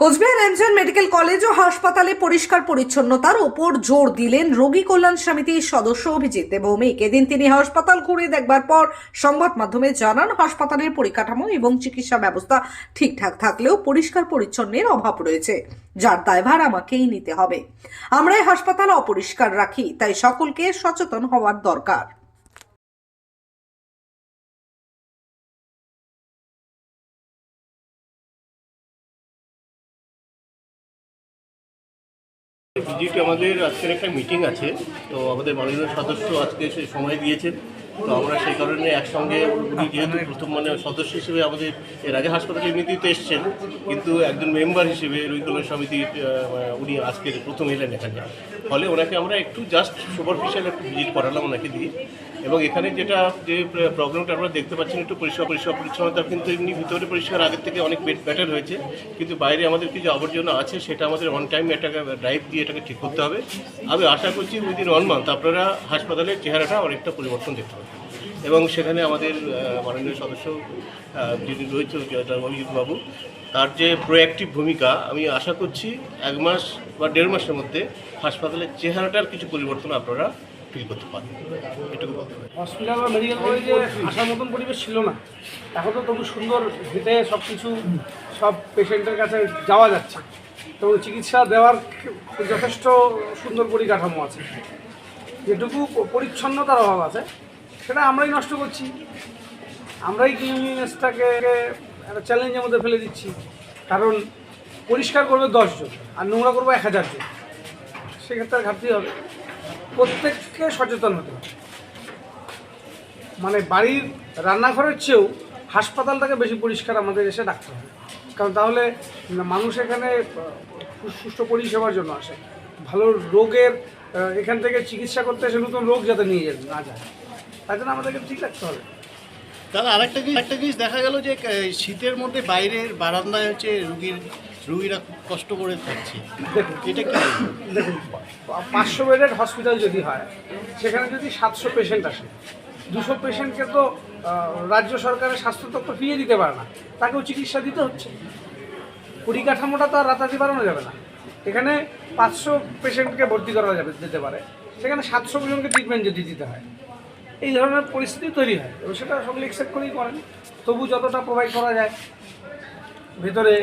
Cooch Behar MJN medical college ও হাসপাতালে পরিষ্কার পরিচ্ছন্নতার ওপর জোর দিলেন রোগী কল্যাণ সমিতির সদস্য অভিজিৎ ভৌমিক এদিন তিনি হাসপাতাল ঘুরে দেখবার পর সংবাদ মাধ্যমে জানান, হাসপাতালের পরিকাঠামো এবং চিকিৎসা ব্যবস্থা ঠিকঠাক থাকলেও পরিষ্কার পরিচ্ছন্নের অভাব রয়েছে, যার দায়ভার আমাকেই নিতে হবে। আমরা এই হাসপাতাল অপরিষ্কার রাখি, তাই সকলকে সচেতন হওয়ার দরকার। ভিজিট আমাদের আজকের একটা মিটিং আছে তো আমাদের মাননীয় সদস্য আজকে সে সময় দিয়েছেন। তো আমরা সেই কারণে একসঙ্গে উনি যেহেতু প্রথম মানে সদস্য হিসেবে আমাদের এর আগে হাসপাতালে এমনিতেই এসছেন কিন্তু একজন মেম্বার হিসেবে রুইকল্যাণ সমিতির আহ, উনি আজকে প্রথম এলেন এখানে। ফলে ওনাকে আমরা একটু জাস্ট সুপারফিশিয়াল একটু ভিজিট করালাম ওনাকে দিয়ে। এবং এখানে যেটা যে প্রবলেমটা আপনারা দেখতে পাচ্ছেন একটু পরিষ্কার পরিষ্কার পরিচ্ছন্নতা, কিন্তু এমনি ভিতরে পরিষ্কার আগের থেকে অনেক বেটার হয়েছে। কিন্তু বাইরে আমাদের কিছু আবর্জনা আছে, সেটা আমাদের অন টাইম এটাকে ড্রাইভ দিয়ে এটাকে ঠিক করতে হবে। আমি আশা করছি উইদিন ওয়ান মান্থ আপনারা হাসপাতালের চেহারাটা অনেকটা পরিবর্তন দেখতে পাবেন। এবং সেখানে আমাদের মাননীয় সদস্য যিনি রয়েছে বাবু, তার যে প্রোঅ্যাক্টিভ ভূমিকা, আমি আশা করছি এক মাস বা দেড় মাসের মধ্যে হাসপাতালের চেহারাটার কিছু পরিবর্তন আপনারা ফিল করতে পারবেন এটুকু বলতে পারি হসপিটাল বা মেডিকেল কলেজে আসার মতন পরিবেশ ছিল না। এখন তো তবু সুন্দর হেঁটে সব কিছু সব পেশেন্টের কাছে যাওয়া যাচ্ছে। তো চিকিৎসা দেওয়ার যথেষ্ট সুন্দর পরিকাঠামো আছে। যেটুকু পরিচ্ছন্নতার অভাব আছে, সেটা আমরাই নষ্ট করছি। আমরাই ক্লিনলিনেসটাকে একটা চ্যালেঞ্জের মধ্যে ফেলে দিচ্ছি। কারণ পরিষ্কার করবে দশজন আর নোংরা করব এক হাজার জন। সেক্ষেত্রে ঘাটতি হবে। প্রত্যেককে সচেতন হতে হবে। মানে বাড়ির রান্নাঘরের চেয়েও হাসপাতালটাকে বেশি পরিষ্কার আমাদের এসে ডাকতে হবে। কারণ তাহলে মানুষ এখানে সুস্থ পরিষেবার জন্য আসে। ভালো রোগের এখান থেকে চিকিৎসা করতে এসে নতুন রোগ যাতে নিয়ে যেতে না যায়। তাই জন্য আমাদেরকে ঠিক রাখতে হবে। তাহলে আরেকটা জিনিস একটা জিনিস দেখা গেল যে শীতের মধ্যে বাইরের বারান্দায় হচ্ছে রুগীর, রুগীরা কষ্ট করে থাকছে। এটা কি? দেখুন, পাঁচশো বেডের হসপিটাল যদি হয়, সেখানে যদি সাতশো পেশেন্ট আসে, দুশো পেশেন্টকে তো রাজ্য সরকারের স্বাস্থ্য দপ্তর ফিরিয়ে দিতে পারে না, তাকেও চিকিৎসা দিতে হচ্ছে। পরিকাঠামোটা তো আর রাতারাতি বাড়ানো যাবে না। এখানে পাঁচশো পেশেন্টকে ভর্তি করা যাবে, যেতে পারে। সেখানে সাতশো জনকে ট্রিটমেন্ট যদি দিতে হয় এই ধরনের পরিস্থিতি তৈরি হয়। এবং সেটা সকলে একসেপ্ট করেই করেন। তবু যতটা প্রোভাইড করা যায়, ভেতরে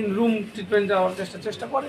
ইন রুম ট্রিটমেন্ট দেওয়ার চেষ্টা চেষ্টা করে।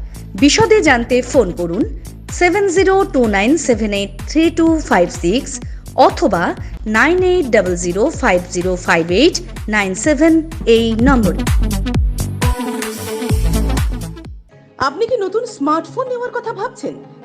বিশদে জানতে ফোন করুন seven zero two nine seven eight three two five six অথবা nine eight double zero five zero five eight nine seven এই নম্বরে। আপনি কি নতুন স্মার্টফোন নেওয়ার কথা ভাবছেন?